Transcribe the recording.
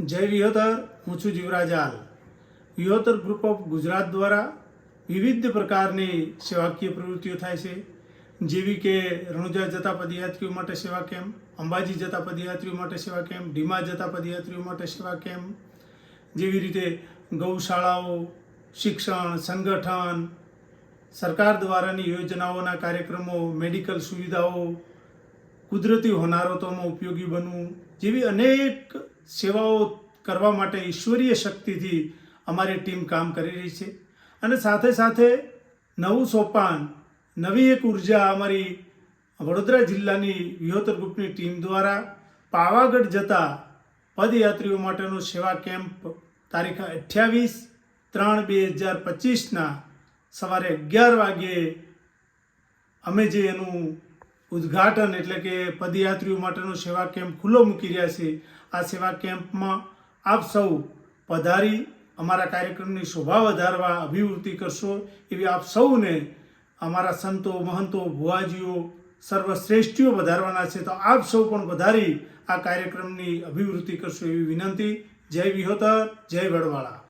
જય વિહોતર, હું છું જીવરાજ આલ. વિહોતર ગ્રુપ ઓફ ગુજરાત દ્વારા વિવિધ પ્રકારની સેવાકીય પ્રવૃત્તિઓ થાય છે. જેવી કે રણુજા જતા પદયાત્રીઓ માટે સેવા કેમ્પ, અંબાજી જતા પદયાત્રીઓ માટે સેવા કેમ્પ ઢીમા જતા પદયાત્રીઓ માટે સેવા કેમ્પ. જેવી રીતે ગૌશાળાઓ, શિક્ષણ, સંગઠન, સરકાર દ્વારાની યોજનાઓના કાર્યક્રમો, મેડિકલ સુવિધાઓ, કુદરતી હોનારતોમાં ઉપયોગી બનવું, જેવી અનેક સેવાઓ કરવા માટે ઈશ્વરીય શક્તિથી અમારી ટીમ કામ કરી રહી છે. અને સાથે સાથે નવું સોપાન, નવી એક ઊર્જા અમારી વડોદરા જિલ્લાની વિહોતર ગ્રુપની ટીમ દ્વારા પાવાગઢ જતા પદયાત્રીઓ માટેનો સેવા કેમ્પ તારીખ અઠ્યાવીસ ત્રણ બે હજાર પચીસના સવારે અગિયાર વાગ્યે અમે જે એનું ઉદ્ઘાટન એટલે કે પદયાત્રીઓ માટેનો સેવા કેમ્પ ખુલ્લો મૂકી રહ્યા છે. આ સેવા કેમ્પમાં આપ સૌ પધારી અમારા કાર્યક્રમની શોભા વધારવા અભિવૃદ્ધિ કરશો એવી આપ સૌને અમારા સંતો, મહંતો, ભુવાજીઓ, સર્વશ્રેષ્ઠીઓ વધારવાના છે. તો આપ સૌ પણ વધારી આ કાર્યક્રમની અભિવૃદ્ધિ કરશો એવી વિનંતી. જય વિહોતર, જય વડવાળા.